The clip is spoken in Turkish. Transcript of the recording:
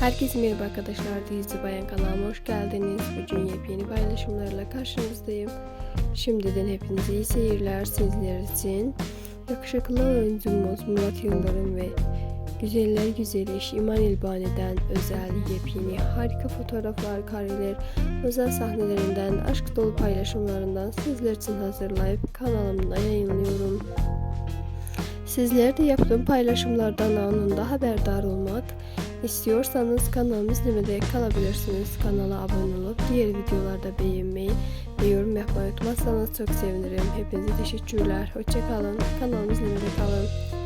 Herkese merhaba arkadaşlar. Dizi Bayan kanalıma hoş geldiniz. Bugün yepyeni paylaşımlarla karşınızdayım. Şimdiden hepinize iyi seyirler sizler için. Yakışıklı oyuncumuz Murat Yıldırım ve Güzeller Güzeli eşi İman İlbani'den özel yepyeni harika fotoğraflar, kareler, özel sahnelerinden, aşk dolu paylaşımlarından sizler için hazırlayıp kanalımda yayınlıyorum. Sizler de yaptığım paylaşımlardan anında haberdar olmak istiyorsanız kanalımı izlemede kalabilirsiniz. Kanala abone olup diğer videolarda beğenmeyi ve yorum yapmayı unutmazsanız çok sevinirim. Hepinize teşekkürler. Hoşçakalın. Kanalımı izlemede kalın.